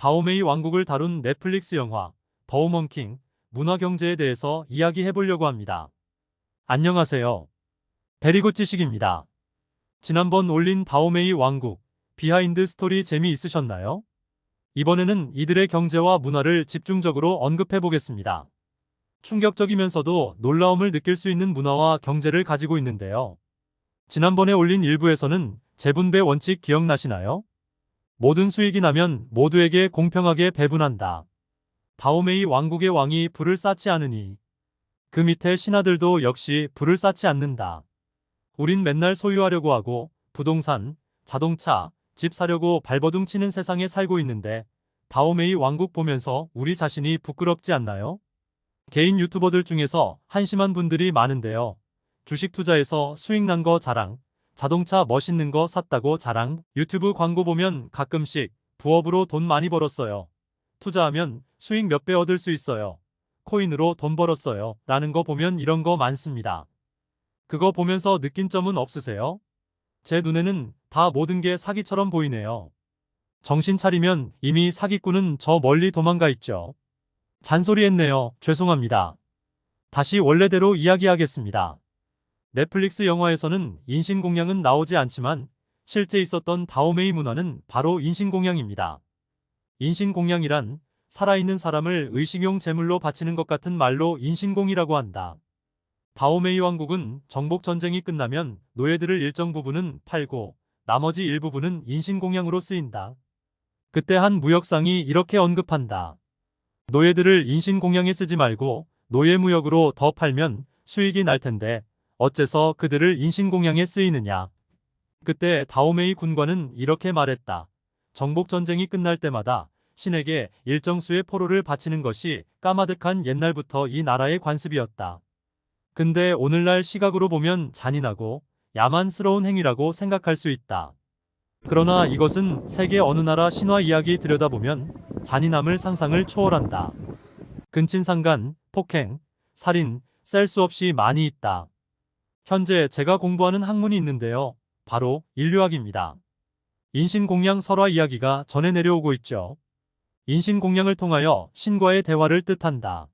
다오메이 왕국을 다룬 넷플릭스 영화 더우먼킹 문화경제에 대해서 이야기해 보려고 합니다. 안녕하세요. 베리고 지식입니다. 지난번 올린 다오메이 왕국 비하인드 스토리 재미있으셨나요? 이번에는 이들의 경제와 문화를 집중적으로 언급해 보겠습니다. 충격적이면서도 놀라움을 느낄 수 있는 문화와 경제를 가지고 있는데요. 지난번에 올린 일부에서는 재분배 원칙 기억나시나요? 모든 수익이 나면 모두에게 공평하게 배분한다. 다오메이 왕국의 왕이 불을 쌓지 않으니 그 밑에 신하들도 역시 불을 쌓지 않는다. 우린 맨날 소유하려고 하고 부동산, 자동차, 집 사려고 발버둥 치는 세상에 살고 있는데 다오메이 왕국 보면서 우리 자신이 부끄럽지 않나요? 개인 유튜버들 중에서 한심한 분들이 많은데요. 주식 투자해서 수익 난 거 자랑, 자동차 멋있는 거 샀다고 자랑, 유튜브 광고 보면 가끔씩 부업으로 돈 많이 벌었어요. 투자하면 수익 몇 배 얻을 수 있어요. 코인으로 돈 벌었어요. 라는 거 보면 이런 거 많습니다. 그거 보면서 느낀 점은 없으세요? 제 눈에는 다 모든 게 사기처럼 보이네요. 정신 차리면 이미 사기꾼은 저 멀리 도망가 있죠. 잔소리 했네요. 죄송합니다. 다시 원래대로 이야기하겠습니다. 넷플릭스 영화에서는 인신공양은 나오지 않지만 실제 있었던 다오메이 문화는 바로 인신공양입니다. 인신공양이란 살아있는 사람을 의식용 제물로 바치는 것 같은 말로 인신공이라고 한다. 다오메이 왕국은 정복 전쟁이 끝나면 노예들을 일정 부분은 팔고 나머지 일부분은 인신공양으로 쓰인다. 그때 한 무역상이 이렇게 언급한다. 노예들을 인신공양에 쓰지 말고 노예무역으로 더 팔면 수익이 날 텐데 어째서 그들을 인신공양에 쓰이느냐. 그때 다오메이 군관은 이렇게 말했다. 정복 전쟁이 끝날 때마다 신에게 일정수의 포로를 바치는 것이 까마득한 옛날부터 이 나라의 관습이었다. 근데 오늘날 시각으로 보면 잔인하고 야만스러운 행위라고 생각할 수 있다. 그러나 이것은 세계 어느 나라 신화 이야기 들여다보면 잔인함을 상상을 초월한다. 근친상간, 폭행, 살인, 셀 수 없이 많이 있다. 현재 제가 공부하는 학문이 있는데요. 바로 인류학입니다. 인신공양 설화 이야기가 전해 내려오고 있죠. 인신공양을 통하여 신과의 대화를 뜻한다.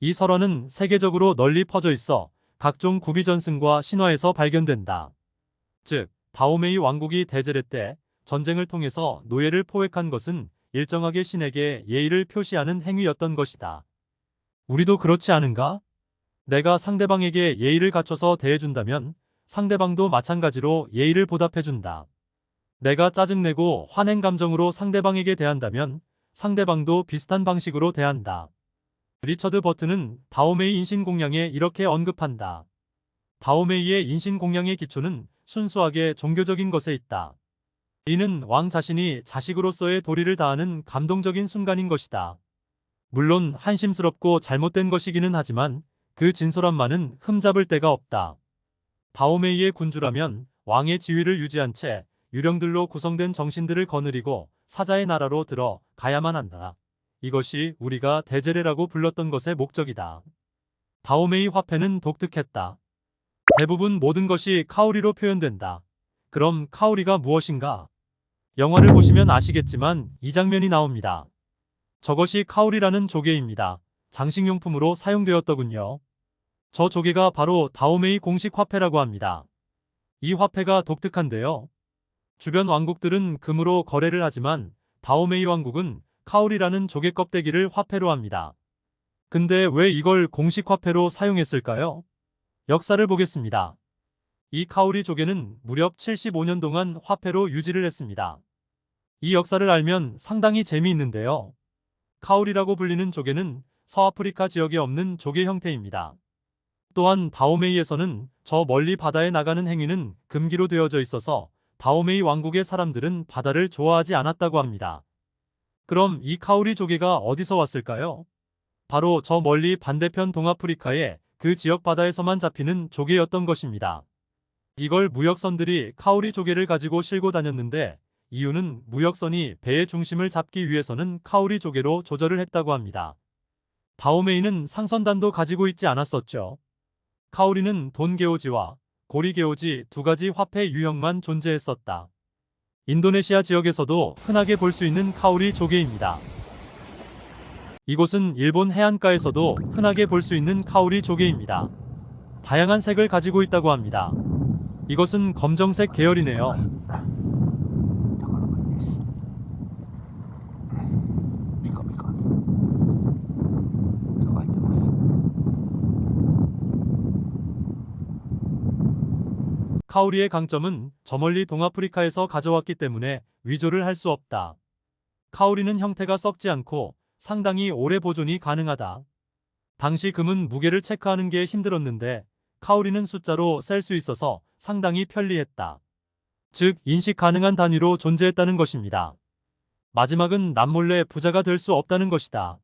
이 설화는 세계적으로 널리 퍼져 있어 각종 구비전승과 신화에서 발견된다. 즉, 다오메이 왕국이 대제례 때 전쟁을 통해서 노예를 포획한 것은 일정하게 신에게 예의를 표시하는 행위였던 것이다. 우리도 그렇지 않은가? 내가 상대방에게 예의를 갖춰서 대해준다면 상대방도 마찬가지로 예의를 보답해준다. 내가 짜증내고 화낸 감정으로 상대방에게 대한다면 상대방도 비슷한 방식으로 대한다. 리처드 버튼은 다오메이 인신공양에 이렇게 언급한다. 다오메이의 인신공양의 기초는 순수하게 종교적인 것에 있다. 이는 왕 자신이 자식으로서의 도리를 다하는 감동적인 순간인 것이다. 물론 한심스럽고 잘못된 것이기는 하지만 그 진솔함만은 흠잡을 데가 없다. 다오메이의 군주라면 왕의 지위를 유지한 채 유령들로 구성된 정신들을 거느리고 사자의 나라로 들어 가야만 한다. 이것이 우리가 대제례라고 불렀던 것의 목적이다. 다오메이 화폐는 독특했다. 대부분 모든 것이 카오리로 표현된다. 그럼 카오리가 무엇인가? 영화를 보시면 아시겠지만 이 장면이 나옵니다. 저것이 카오리라는 조개입니다. 장식용품으로 사용되었더군요. 저 조개가 바로 다오메이 공식 화폐라고 합니다. 이 화폐가 독특한데요. 주변 왕국들은 금으로 거래를 하지만 다오메이 왕국은 카오리라는 조개 껍데기를 화폐로 합니다. 근데 왜 이걸 공식 화폐로 사용했을까요? 역사를 보겠습니다. 이 카오리 조개는 무렵 75년 동안 화폐로 유지를 했습니다. 이 역사를 알면 상당히 재미있는데요. 카오리라고 불리는 조개는 서아프리카 지역에 없는 조개 형태입니다. 또한 다오메이에서는 저 멀리 바다에 나가는 행위는 금기로 되어져 있어서 다오메이 왕국의 사람들은 바다를 좋아하지 않았다고 합니다. 그럼 이 카오리 조개가 어디서 왔을까요? 바로 저 멀리 반대편 동아프리카의 그 지역 바다에서만 잡히는 조개였던 것입니다. 이걸 무역선들이 카오리 조개를 가지고 실고 다녔는데 이유는 무역선이 배의 중심을 잡기 위해서는 카오리 조개로 조절을 했다고 합니다. 다오메이는 상선단도 가지고 있지 않았었죠. 카오리는 돈게오지와 고리게오지 두 가지 화폐 유형만 존재했었다. 인도네시아 지역에서도 흔하게 볼 수 있는 카오리 조개입니다. 이곳은 일본 해안가에서도 흔하게 볼 수 있는 카오리 조개입니다. 다양한 색을 가지고 있다고 합니다. 이것은 검정색 계열이네요. 카오리의 강점은 저 멀리 동아프리카에서 가져왔기 때문에 위조를 할 수 없다. 카오리는 형태가 썩지 않고 상당히 오래 보존이 가능하다. 당시 금은 무게를 체크하는 게 힘들었는데 카오리는 숫자로 셀 수 있어서 상당히 편리했다. 즉 인식 가능한 단위로 존재했다는 것입니다. 마지막은 남몰래 부자가 될 수 없다는 것이다.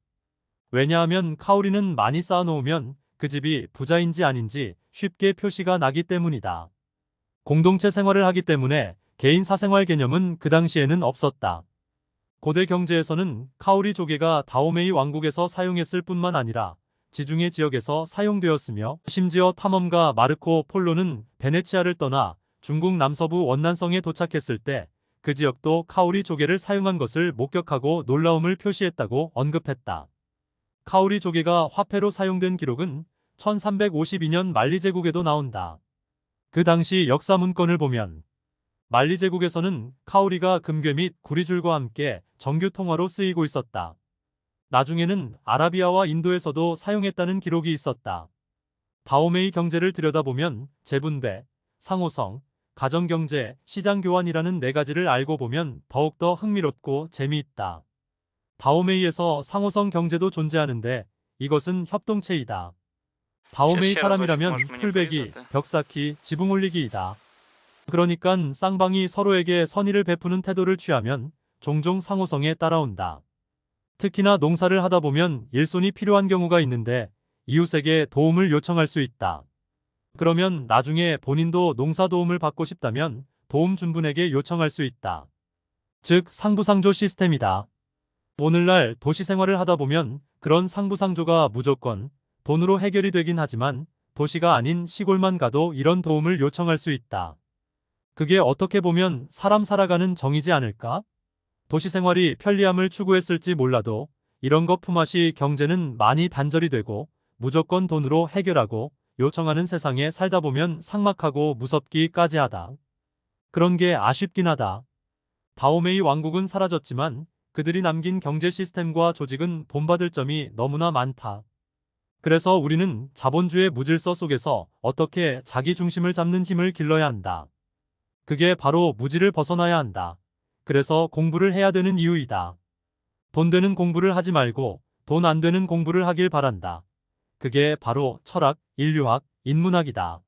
왜냐하면 카오리는 많이 쌓아놓으면 그 집이 부자인지 아닌지 쉽게 표시가 나기 때문이다. 공동체 생활을 하기 때문에 개인 사생활 개념은 그 당시에는 없었다. 고대 경제에서는 카오리 조개가 다오메이 왕국에서 사용했을 뿐만 아니라 지중해 지역에서 사용되었으며 심지어 탐험가 마르코 폴로는 베네치아를 떠나 중국 남서부 원난성에 도착했을 때 그 지역도 카오리 조개를 사용한 것을 목격하고 놀라움을 표시했다고 언급했다. 카오리 조개가 화폐로 사용된 기록은 1352년 만리 제국에도 나온다. 그 당시 역사 문건을 보면 만리 제국에서는 카오리가 금괴 및 구리줄과 함께 정규 통화로 쓰이고 있었다. 나중에는 아라비아와 인도에서도 사용했다는 기록이 있었다. 다오메이 경제를 들여다보면 재분배, 상호성, 가정경제, 시장교환이라는 네 가지를 알고 보면 더욱더 흥미롭고 재미있다. 다오메이에서 상호성 경제도 존재하는데 이것은 협동체이다. 다오메이 사람이라면 풀베기, 벽 쌓기, 지붕 올리기이다. 그러니까 쌍방이 서로에게 선의를 베푸는 태도를 취하면 종종 상호성에 따라온다. 특히나 농사를 하다 보면 일손이 필요한 경우가 있는데 이웃에게 도움을 요청할 수 있다. 그러면 나중에 본인도 농사 도움을 받고 싶다면 도움 준 분에게 요청할 수 있다. 즉 상부상조 시스템이다. 오늘날 도시 생활을 하다 보면 그런 상부상조가 무조건 돈으로 해결이 되긴 하지만 도시가 아닌 시골만 가도 이런 도움을 요청할 수 있다. 그게 어떻게 보면 사람 살아가는 정이지 않을까? 도시 생활이 편리함을 추구했을지 몰라도 이런 것 품앗이 경제는 많이 단절이 되고 무조건 돈으로 해결하고 요청하는 세상에 살다 보면 삭막하고 무섭기까지 하다. 그런 게 아쉽긴 하다. 다오메이 왕국은 사라졌지만 그들이 남긴 경제 시스템과 조직은 본받을 점이 너무나 많다. 그래서 우리는 자본주의 무질서 속에서 어떻게 자기 중심을 잡는 힘을 길러야 한다. 그게 바로 무지를 벗어나야 한다. 그래서 공부를 해야 되는 이유이다. 돈 되는 공부를 하지 말고 돈 안 되는 공부를 하길 바란다. 그게 바로 철학, 인류학, 인문학이다.